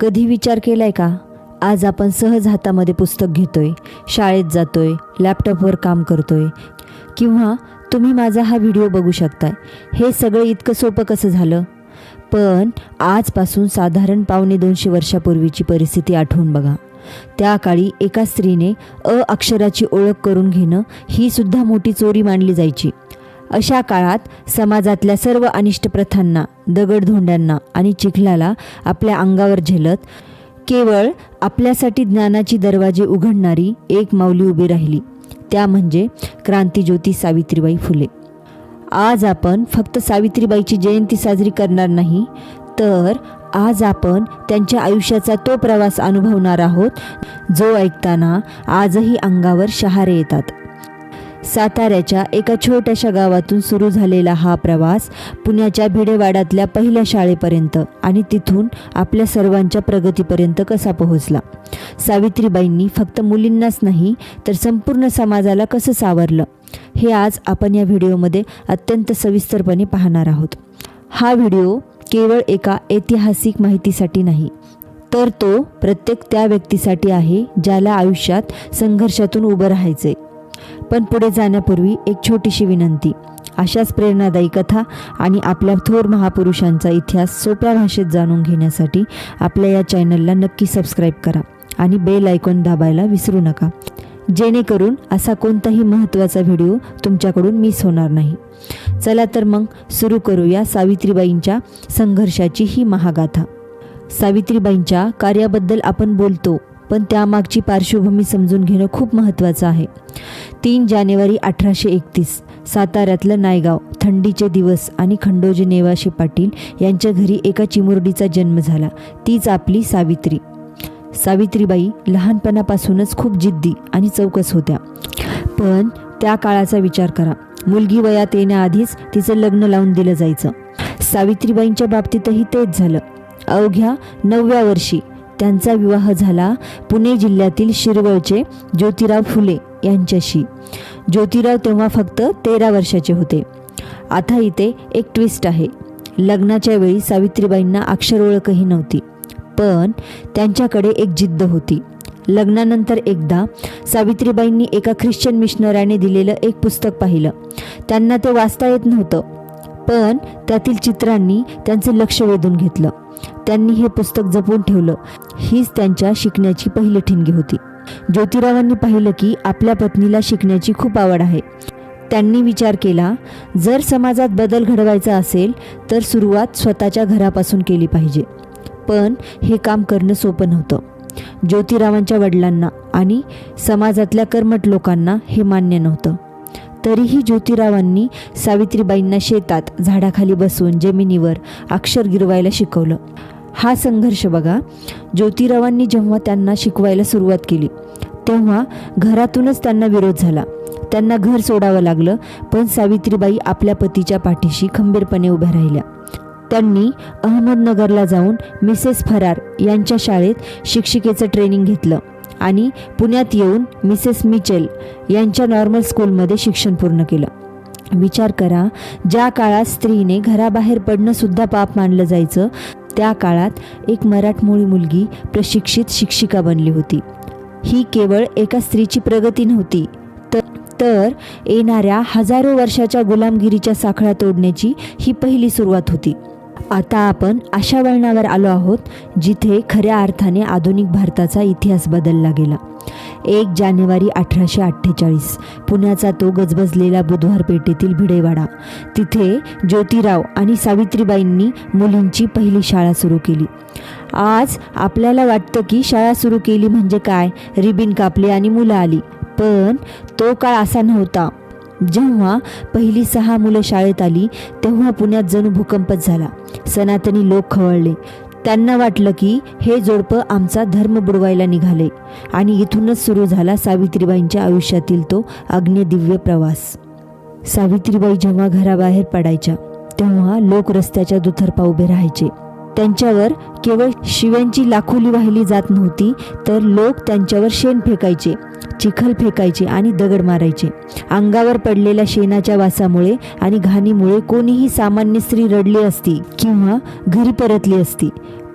कधी विचार केलाय का? आज आपण सहज हातामध्ये पुस्तक घेतोय शाळेत जातोय लॅपटॉपवर काम करतोय. किंवा तुम्ही माझा हा व्हिडिओ बघू शकताय. हे सगळं इतकं सोपं कसं झालं? पण आजपासून साधारण पावणे दोनशे वर्षापूर्वीची परिस्थिती आठवून बघा. त्या काळी एका स्त्रीने अ अक्षराची ओळख करून घेणं ही सुद्धा मोठी चोरी मानली जायची. अशा काळात समाजातल्या सर्व अनिष्ट प्रथांना दगडधोंड्यांना आणि चिखलाला आपल्या अंगावर झेलत केवळ आपल्यासाठी ज्ञानाची दरवाजे उघडणारी एक माऊली उभी राहिली. त्या म्हणजे क्रांतीज्योती सावित्रीबाई फुले. आज आपण फक्त सावित्रीबाईची जयंती साजरी करणार नाही तर आज आपण त्यांच्या आयुष्याचा तो प्रवास अनुभवणार आहोत जो ऐकताना आजही अंगावर शहारे येतात. साताऱ्याच्या एका छोट्याशा गावातून सुरू झालेला हा प्रवास पुण्याच्या भिडेवाड्यातल्या पहिल्या शाळेपर्यंत आणि तिथून आपल्या सर्वांच्या प्रगतीपर्यंत कसा पोहोचला? सावित्रीबाईंनी फक्त मुलींनाच नाही तर संपूर्ण समाजाला कसं सावरलं? हे आज आपण या व्हिडिओमध्ये अत्यंत सविस्तरपणे पाहणार आहोत. हा व्हिडिओ केवळ एका ऐतिहासिक माहितीसाठी नाही तर तो प्रत्येक त्या व्यक्तीसाठी आहे ज्याला आयुष्यात संघर्षातून उभं राहायचे पण पुढे जाण्यापूर्वी एक छोटीशी विनंती. अशाच प्रेरणादायी कथा आणि आपल्या थोर महापुरुषांचा इतिहास सोप्या भाषेत जाणून घेण्यासाठी आपल्या या चॅनलला नक्की सबस्क्राईब करा आणि बेल आयकॉन दाबायला विसरू नका. जेणेकरून असा कोणताही महत्त्वाचा व्हिडिओ तुमच्याकडून मिस होणार नाही. चला तर मग सुरू करूया सावित्रीबाईंच्या संघर्षाची ही महागाथा. सावित्रीबाईंच्या कार्याबद्दल आपण बोलतो पण त्यामागची पार्श्वभूमी समजून घेणं खूप महत्त्वाचं आहे. तीन जानेवारी अठराशे एकतीस साताऱ्यातलं नायगाव थंडीचे दिवस आणि खंडोजी नेवाशे पाटील यांच्या घरी एका चिमुरडीचा जन्म झाला. तीच आपली सावित्री. सावित्रीबाई लहानपणापासूनच खूप जिद्दी आणि चौकस होत्या. पण त्या काळाचा विचार करा. मुलगी वयात येण्याआधीच तिचं लग्न लावून दिलं जायचं. सावित्रीबाईंच्या बाबतीतही तेच झालं. अवघ्या नवव्या वर्षी त्यांचा विवाह झाला पुणे जिल्ह्यातील शिरवळचे ज्योतिराव फुले यांच्याशी. ज्योतिराव तेव्हा फक्त तेरा वर्षाचे होते. आता इथे एक ट्विस्ट आहे. लग्नाच्या वेळी सावित्रीबाईंना अक्षर ओळखही नव्हती पण त्यांच्याकडे एक जिद्द होती. लग्नानंतर एकदा सावित्रीबाईंनी एका ख्रिश्चन मिशनराने दिलेलं एक पुस्तक पाहिलं. त्यांना ते वाचता येत नव्हतं पण त्यातील चित्रांनी त्यांचं लक्ष वेधून घेतलं. त्यांनी हे पुस्तक जपून ठेवलं. हीच त्यांच्या शिकण्याची पहिली ठिणगी होती. ज्योतिरावांनी पाहिलं की आपल्या पत्नीला शिकण्याची खूप आवड आहे. त्यांनी विचार केला जर समाजात बदल घडवायचा असेल तर सुरुवात स्वतःच्या घरापासून केली पाहिजे. पण हे काम करणं सोपं नव्हतं. ज्योतिरावांच्या वडिलांना आणि समाजातल्या कर्मठ लोकांना हे मान्य नव्हतं. तरीही ज्योतिरावांनी सावित्रीबाईंना शेतात झाडाखाली बसून जमिनीवर अक्षर गिरवायला शिकवलं. हा संघर्ष बघा. ज्योतिरावांनी जेव्हा त्यांना शिकवायला सुरुवात केली तेव्हा घरातूनच त्यांना विरोध झाला. त्यांना घर सोडावं लागलं पण सावित्रीबाई आपल्या पतीच्या पाठीशी खंबीरपणे उभ्या राहिल्या. त्यांनी अहमदनगरला जाऊन मिसेस फरार यांच्या शाळेत शिक्षिकेचं ट्रेनिंग घेतलं. आणि पुण्यात येऊन मिसेस मिचेल यांच्या नॉर्मल स्कूलमध्ये शिक्षण पूर्ण केलं. विचार करा ज्या काळात स्त्रीने घराबाहेर पडणंसुद्धा पाप मानलं जायचं त्या काळात एक मराठमोळी मुलगी प्रशिक्षित शिक्षिका बनली होती. ही केवळ एका स्त्रीची प्रगती नव्हती तर तर येणाऱ्या हजारो वर्षाच्या गुलामगिरीच्या साखळ्या तोडण्याची ही पहिली सुरुवात होती. आता आपण अशा वळणावर आलो आहोत जिथे खऱ्या अर्थाने आधुनिक भारताचा इतिहास बदलला गेला. एक जानेवारी अठराशे अठ्ठेचाळीस पुण्याचा तो गजबजलेला बुधवार पेठेतील भिडेवाडा. तिथे ज्योतिराव आणि सावित्रीबाईंनी मुलींची पहिली शाळा सुरू केली. आज आपल्याला वाटतं की शाळा सुरू केली म्हणजे काय? रिबिन कापली आणि मुलं आली. पण तो काळ असा नव्हता. जेव्हा पहिली सहा मुलं शाळेत आली तेव्हा पुण्यात जणू भूकंपच झाला. सनातनी लोक खवळले. त्यांना वाटलं की हे जोडपं आमचा धर्म बुडवायला निघाले आणि इथूनच सुरू झाला सावित्रीबाईंच्या आयुष्यातील तो अग्निदिव्य प्रवास. सावित्रीबाई जेव्हा घराबाहेर पडायच्या तेव्हा लोक रस्त्याच्या दुथरपा उभे राहायचे. त्यांच्यावर केवळ शिव्यांची लाखोली वाहिली जात नव्हती तर लोक त्यांच्यावर शेण फेकायचे. चिखल फेकायचे आणि दगड मारायचे. अंगावर पडलेल्या शेणाच्या वासामुळे आणि घाणीमुळे कोणीही सामान्य स्त्री रडली असती किंवा घरी परतली असती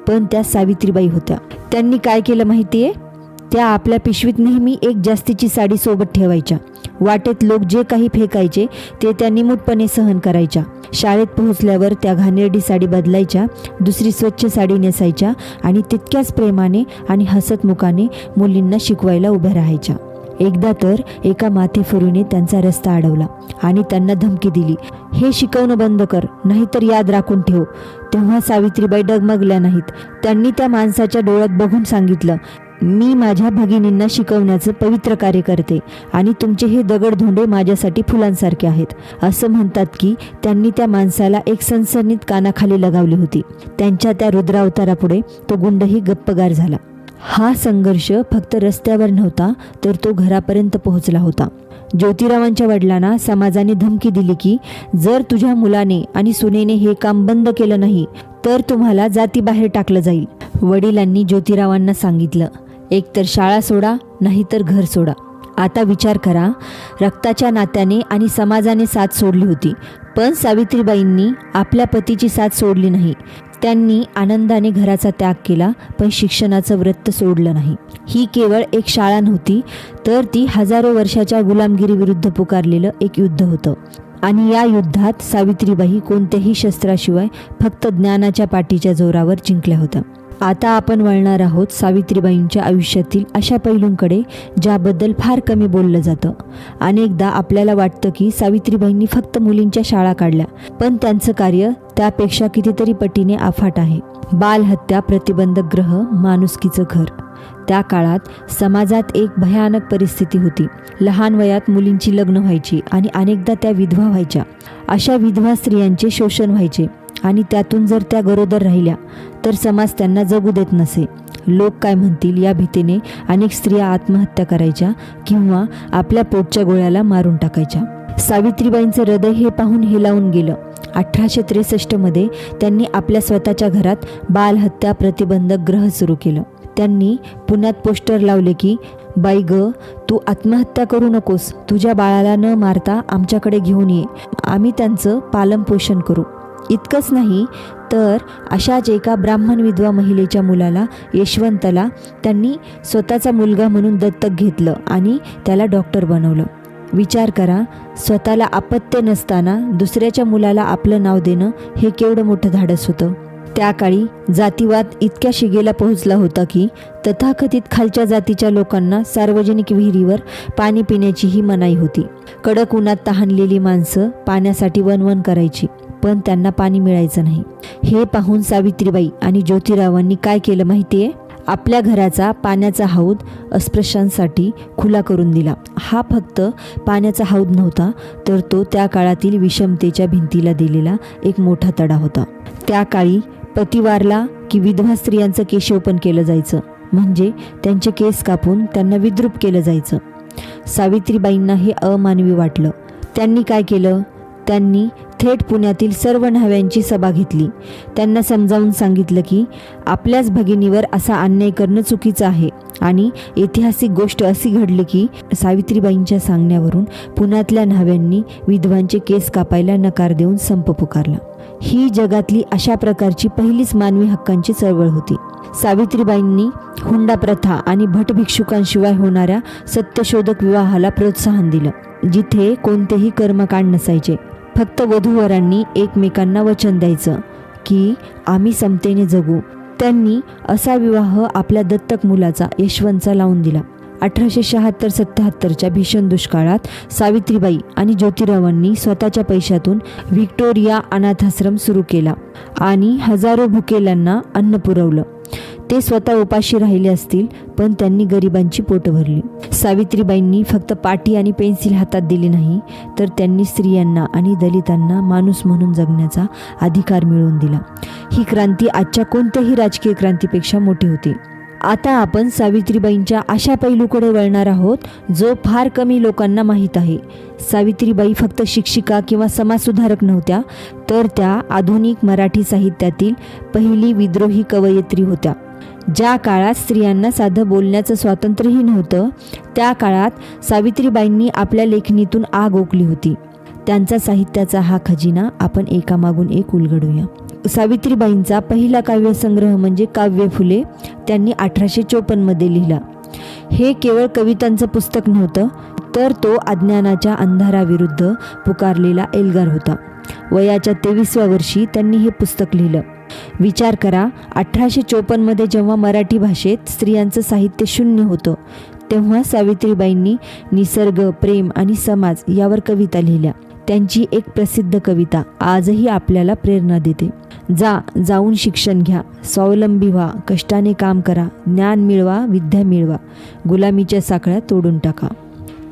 पण त्या सावित्रीबाई होत्या. त्यांनी काय केलं माहितीये? त्या आपल्या पिशवीत नेहमी एक जास्तीची साडी सोबत ठेवायच्या. वाटेत लोक जे काही फेकायचे ते त्या निमूटपणे सहन करायच्या. शाळेत पोहोचल्यावर त्या घाणेरडी साडी बदलायच्या दुसरी स्वच्छ साडी नेसायच्या आणि तितक्याच प्रेमाने आणि हसतमुखाने मुलींना शिकवायला उभ्या राहायच्या. एकदा तर एका माथेफुरीने त्यांचा रस्ता अडवला आणि त्यांना धमकी दिली हे शिकवणं बंद कर नाहीतर याद राखून ठेव. तेव्हा सावित्रीबाई डगमगल्या नाहीत. त्यांनी त्या माणसाच्या डोळ्यात बघून सांगितलं मी माझ्या भगिनींना शिकवण्याचं पवित्र कार्य करते आणि तुमचे हे दगडधोंडे माझ्यासाठी फुलांसारखे आहेत. असं म्हणतात की त्यांनी त्या माणसाला एक सनसनीत कानाखाली लगावली होती. त्यांच्या त्या रुद्रावतारापुढे तो गुंडही गप्पगार झाला. हा संघर्ष फक्त रस्त्यावर नव्हता तर तो घरापर्यंत पोहोचला होता. ज्योतिरावांच्या वडिलांना समाजाने धमकी दिली की जर तुझ्या मुलाने आणि सुनेने हे काम बंद केलं नाही तर तुम्हाला जातीबाहेर टाकलं जाईल. वडिलांनी ज्योतिरावांना सांगितलं एकतर शाळा सोडा नाहीतर घर सोडा. आता विचार करा रक्ताच्या नात्याने आणि समाजाने साथ सोडली होती पण सावित्रीबाईंनी आपल्या पतीची साथ सोडली नाही. त्यांनी आनंदाने घराचा त्याग केला पण शिक्षणाचं व्रत सोडलं नाही. ही केवळ एक शाळा नव्हती तर ती हजारो वर्षाच्या गुलामगिरीविरुद्ध पुकारलेलं एक युद्ध होतं. आणि या युद्धात सावित्रीबाई कोणत्याही शस्त्राशिवाय फक्त ज्ञानाच्या पाठीच्या जोरावर जिंकल्या होत्या. आता आपण वळणार आहोत सावित्रीबाईंच्या आयुष्यातील अशा पैलूंकडे ज्याबद्दल फार कमी बोललं जातं. अनेकदा आपल्याला वाटतं की सावित्रीबाईंनी फक्त मुलींच्या शाळा काढल्या पण त्यांचं कार्य त्यापेक्षा कितीतरी पटीने अफाट आहे. बालहत्या प्रतिबंधक ग्रह माणुसकीचं घर. त्या काळात समाजात एक भयानक परिस्थिती होती. लहान वयात मुलींची लग्न व्हायची आणि अनेकदा त्या विधवा व्हायच्या. अशा विधवा स्त्रियांचे शोषण व्हायचे आणि त्यातून जर त्या गरोदर राहिल्या तर समाज त्यांना जगू देत नसे. लोक काय म्हणतील या भीतीने अनेक स्त्रिया आत्महत्या करायच्या किंवा आपल्या पोटच्या गोळ्याला मारून टाकायच्या. सावित्रीबाईंचं हृदय हे पाहून हेलावून गेलं. अठराशे त्रेसष्टमध्ये त्यांनी आपल्या स्वतःच्या घरात बालहत्या प्रतिबंधक ग्रह सुरू केलं. त्यांनी पुण्यात पोस्टर लावले की बाई ग तू आत्महत्या करू नकोस. तुझ्या बाळाला न मारता आमच्याकडे घेऊन ये. आम्ही त्यांचं पालनपोषण करू. इतकंच नाही तर अशाच एका ब्राह्मण विधवा महिलेच्या मुलाला यशवंतला त्यांनी स्वतःचा मुलगा म्हणून दत्तक घेतलं आणि त्याला डॉक्टर बनवलं. विचार करा स्वतःला अपत्य नसताना दुसऱ्याच्या मुलाला आपलं नाव देणं हे केवढं मोठं धाडस होतं. त्या काळी जातीवाद इतक्या शिगेला पोहोचला होता की तथाकथित खालच्या जातीच्या लोकांना सार्वजनिक विहिरीवर पाणी पिण्याचीही मनाई होती. कडक उन्हात तहानलेली माणसं पाण्यासाठी वनवन करायची पण त्यांना पाणी मिळायचं नाही. हे पाहून सावित्रीबाई आणि ज्योतिरावांनी काय केलं माहिती आहे आपल्या घराचा पाण्याचा हौद अस्पृश्यांसाठी खुला करून दिला. हा फक्त पाण्याचा हौद नव्हता तर तो त्या काळातील विषमतेच्या भिंतीला दिलेला एक मोठा तडा होता. त्या काळी पतिवारला की विधवा स्त्रियांचं केशोपन केलं जायचं म्हणजे त्यांचे केस कापून त्यांना विद्रूप केलं जायचं. सावित्रीबाईंना हे अमानवी वाटलं. त्यांनी काय केलं? त्यांनी थेट पुण्यातील सर्व न्हाव्यांची सभा घेतली. त्यांना समजावून सांगितलं की आपल्याच भगिनीवर असा अन्याय करणं चुकीचं आहे. आणि ऐतिहासिक गोष्ट अशी घडली की सावित्रीबाईंच्या सांगण्यावरून पुण्यातल्या न्हाव्यांनी विधवांचे केस कापायला नकार देऊन संप पुकारला. ही जगातली अशा प्रकारची पहिलीच मानवी हक्कांची चळवळ होती. सावित्रीबाईंनी हुंडा प्रथा आणि भट भिक्षुकांशिवाय होणाऱ्या सत्यशोधक विवाहाला प्रोत्साहन दिलं जिथे कोणतेही कर्मकांड नसायचे. फक्त वधूवरांनी एकमेकांना वचन द्यायचं की आम्ही समतेने जगू. त्यांनी असा विवाह आपल्या दत्तक मुलाचा यशवंतचा लावून दिला. अठराशे शहात्तर सत्याहत्तरच्या भीषण दुष्काळात सावित्रीबाई आणि ज्योतिरावांनी स्वतःच्या पैशातून व्हिक्टोरिया अनाथाश्रम सुरू केला आणि हजारो भुकेल्यांना अन्न पुरवलं. ते स्वतः उपाशी राहिले असतील पण त्यांनी गरिबांची पोट भरली. सावित्रीबाईंनी फक्त पाटी आणि पेन्सिल हातात दिली नाही तर त्यांनी स्त्रियांना आणि दलितांना माणूस म्हणून जगण्याचा अधिकार मिळवून दिला. ही क्रांती आजच्या कोणत्याही राजकीय क्रांतीपेक्षा मोठी होती. आता आपण सावित्रीबाईंच्या अशा पैलूकडे वळणार आहोत जो फार कमी लोकांना माहीत आहे. सावित्रीबाई फक्त शिक्षिका किंवा समाजसुधारक नव्हत्या तर त्या आधुनिक मराठी साहित्यातील पहिली विद्रोही कवयित्री होत्या. ज्या काळात स्त्रियांना साधं बोलण्याचं स्वातंत्र्यही नव्हतं त्या काळात सावित्रीबाईंनी आपल्या लेखणीतून आग ओकली होती. त्यांचा साहित्याचा हा खजिना आपण एकामागून एक उलगडूया. सावित्रीबाईंचा पहिला काव्यसंग्रह म्हणजे काव्य फुले त्यांनी अठराशे चोपन्नमध्ये लिहिला. हे केवळ कवितांचं पुस्तक नव्हतं तर तो अज्ञानाच्या अंधाराविरुद्ध पुकारलेला एल्गार होता. वयाच्या तेवीसव्या वर्षी त्यांनी हे पुस्तक लिहिलं. विचार करा अठराशे चोपन्नमध्ये जेव्हा मराठी भाषेत स्त्रियांचं साहित्य शून्य होतं तेव्हा सावित्रीबाईंनी निसर्ग प्रेम आणि समाज यावर कविता लिहिल्या. त्यांची एक प्रसिद्ध कविता आजही आपल्याला प्रेरणा देते. जा जाऊन शिक्षण घ्या स्वावलंबी व्हा कष्टाने काम करा ज्ञान मिळवा विद्या मिळवा गुलामीच्या साखळ्या तोडून टाका.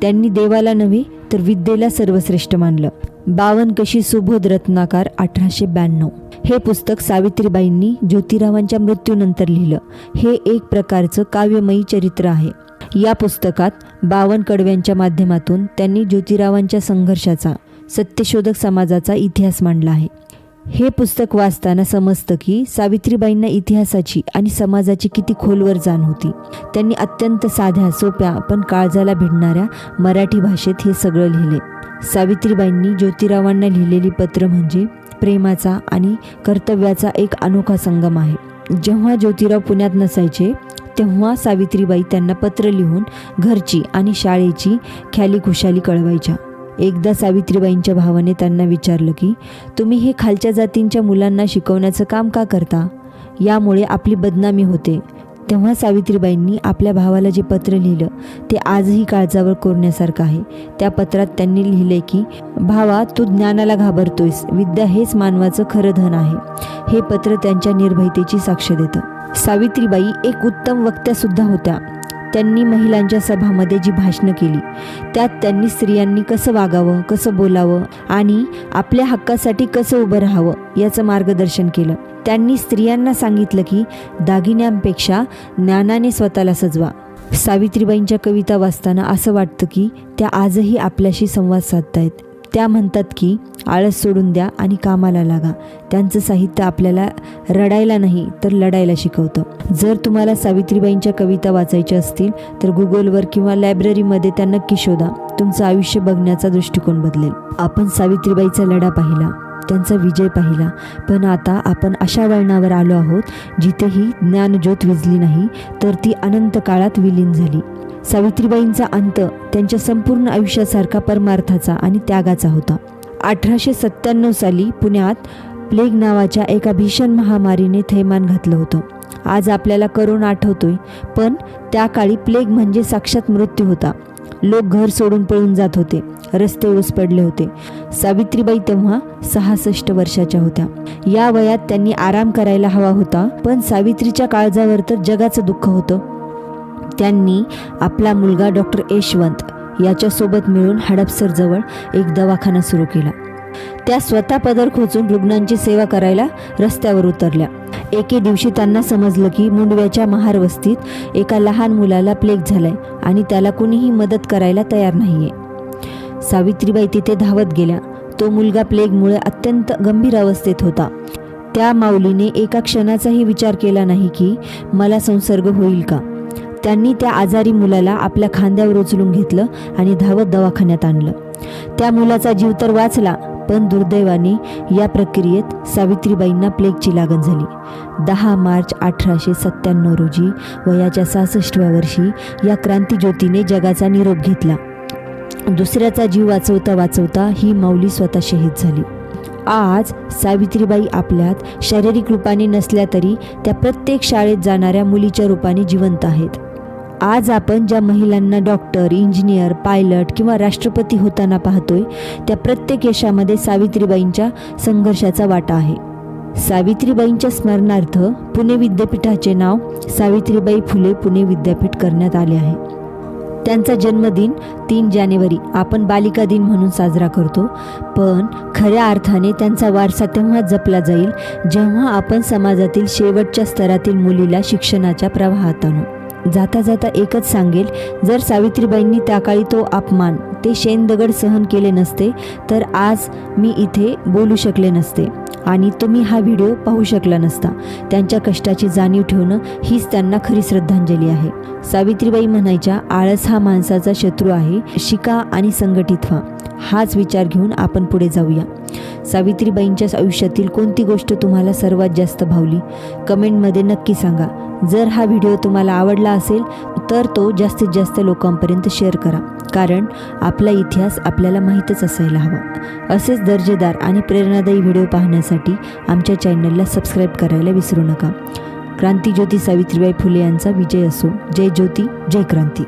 त्यांनी देवाला नव्हे तर विद्येला सर्वश्रेष्ठ मानलं. बावन कशी सुबोध रत्नाकार अठराशे ब्याण्णव. हे पुस्तक सावित्रीबाईंनी ज्योतिरावांच्या मृत्यूनंतर लिहिलं. हे एक प्रकारचं काव्यमयी चरित्र आहे. या पुस्तकात बावन कडव्यांच्या माध्यमातून त्यांनी ज्योतिरावांच्या संघर्षाचा सत्यशोधक समाजाचा इतिहास मांडला आहे. हे पुस्तक वाचताना समजतं की सावित्रीबाईंना इतिहासाची आणि समाजाची किती खोलवर जाण होती. त्यांनी अत्यंत साध्या सोप्या पण काळजाला भिडणाऱ्या मराठी भाषेत हे सगळं लिहिले. सावित्रीबाईंनी ज्योतिरावांना लिहिलेली पत्र म्हणजे प्रेमाचा आणि कर्तव्याचा एक अनोखा संगम आहे. जेव्हा ज्योतिराव पुण्यात नसायचे तेव्हा सावित्रीबाई त्यांना पत्र लिहून घरची आणि शाळेची ख्याली खुशाली कळवायच्या. एकदा सावित्रीबाईंच्या भावाने त्यांना विचारलं की तुम्ही हे खालच्या जातींच्या मुलांना शिकवण्याचं काम का करता? यामुळे आपली बदनामी होते. तेव्हा सावित्रीबाईंनी आपल्या भावाला जे पत्र लिहिलं ते आजही काळजावर कोरण्यासारखं आहे. त्या पत्रात त्यांनी लिहिले की भावा तू ज्ञानाला घाबरतोयस. विद्या हेच मानवाचं खरं धन आहे. हे पत्र त्यांच्या निर्भयतेची साक्ष देतं. सावित्रीबाई एक उत्तम वक्त्यासुद्धा होत्या. त्यांनी महिलांच्या सभामध्ये जी भाषणं केली त्यात त्यांनी स्त्रियांनी कसं वागावं कसं बोलावं आणि आपल्या हक्कासाठी कसं उभं राहावं याचं मार्गदर्शन केलं. त्यांनी स्त्रियांना सांगितलं की दागिन्यांपेक्षा ज्ञानाने स्वतःला सजवा. सावित्रीबाईंच्या कविता वाचताना असं वाटतं की त्या आजही आपल्याशी संवाद साधतायत. त्या म्हणतात की आळस सोडून द्या आणि कामाला लागा. त्यांचं साहित्य आपल्याला रडायला नाही तर लढायला शिकवतं. जर तुम्हाला सावित्रीबाईंच्या कविता वाचायच्या असतील तर गुगलवर किंवा लायब्ररीमध्ये त्या नक्की शोधा. तुमचं आयुष्य बघण्याचा दृष्टिकोन बदलेल. आपण सावित्रीबाईचा लढा पाहिला. त्यांचा विजय पाहिला. पण आता आपण अशा वळणावर आलो आहोत जिथेही ज्ञानज्योत विजली नाही तर ती अनंत काळात विलीन झाली. सावित्रीबाईंचा अंत त्यांच्या संपूर्ण आयुष्यासारखा परमार्थाचा आणि त्यागाचा होता. अठराशे सत्त्याण्णव साली पुण्यात प्लेग नावाच्या एका भीषण महामारीने थैमान घातलं होतं. आज आपल्याला करोना आठवतोय पण त्या काळी प्लेग म्हणजे साक्षात मृत्यू होता. लोक घर सोडून पळून जात होते. रस्ते ओस पडले होते. सावित्रीबाई तेव्हा सहासष्ट वर्षाच्या होत्या. या वयात त्यांनी आराम करायला हवा होता पण सावित्रीच्या काळजावर तर जगाचं दुःख होतं. त्यांनी आपला मुलगा डॉक्टर यशवंत याच्यासोबत मिळून हडपसरजवळ एक दवाखाना सुरू केला. त्या स्वतः पदर खोचून रुग्णांची सेवा करायला रस्त्यावर उतरल्या. एके दिवशी त्यांना समजलं की मुंडव्याच्या महार वस्तीत एका लहान मुलाला प्लेग झालाय आणि त्याला कुणीही मदत करायला तयार नाहीये. सावित्रीबाई तिथे धावत गेल्या. तो मुलगा प्लेगमुळे अत्यंत गंभीर अवस्थेत होता. त्या माऊलीने एका क्षणाचाही विचार केला नाही की मला संसर्ग होईल का? त्यांनी त्या आजारी मुलाला आपल्या खांद्यावर उचलून घेतलं आणि धावत दवाखान्यात आणलं. त्या मुलाचा जीव तर वाचला पण दुर्दैवाने या प्रक्रियेत सावित्रीबाईंना प्लेगची लागण झाली. दहा मार्च अठराशे सत्त्याण्णव रोजी वयाच्या सहासष्टव्या वर्षी या क्रांतीज्योतीने जगाचा निरोप घेतला. दुसऱ्याचा जीव वाचवता वाचवता ही माऊली स्वतः शहीद झाली. आज सावित्रीबाई आपल्यात शारीरिक रूपाने नसल्या तरी त्या प्रत्येक शाळेत जाणाऱ्या मुलीच्या रूपाने जिवंत आहेत. आज आपण ज्या महिलांना डॉक्टर इंजिनियर पायलट किंवा राष्ट्रपती होताना पाहतोय त्या प्रत्येक यशामध्ये सावित्रीबाईंच्या संघर्षाचा वाटा आहे. सावित्रीबाईंच्या स्मरणार्थ पुणे विद्यापीठाचे नाव सावित्रीबाई फुले पुणे विद्यापीठ करण्यात आले आहे. त्यांचा जन्मदिन तीन जानेवारी आपण बालिका दिन म्हणून साजरा करतो. पण खऱ्या अर्थाने त्यांचा वारसा तेव्हा जपला जाईल जेव्हा आपण समाजातील शेवटच्या स्तरातील मुलीला शिक्षणाच्या प्रवाहात आणू. जाता जाता एकच सांगेल जर सावित्रीबाईंनी त्या काळी तो अपमान ते शेणदगड सहन केले नसते तर आज मी इथे बोलू शकले नसते. आणि तुम्ही हा व्हिडिओ पाहू शकला नसता. त्यांच्या कष्टाची जाणीव ठेवणं हीच त्यांना खरी श्रद्धांजली आहे. सावित्रीबाई म्हणायच्या आळस हा माणसाचा शत्रू आहे. शिका आणि संघटित व्हा. हाच विचार घेऊन आपण पुढे जाऊया. सावित्रीबाईंच्या आयुष्यातील कोणती गोष्ट तुम्हाला सर्वात जास्त भावली? कमेंटमध्ये नक्की सांगा. जर हा व्हिडिओ तुम्हाला आवडला असेल तर तो जास्तीत जास्त लोकांपर्यंत शेअर करा. कारण आपला इतिहास आपल्याला माहीतच असायला हवा. असेच दर्जेदार आणि प्रेरणादायी व्हिडिओ पाहण्यासाठी आमच्या चॅनलला सबस्क्राईब करायला विसरू नका. क्रांतीज्योती सावित्रीबाई फुले यांचा विजय असो. जय ज्योती जय क्रांती.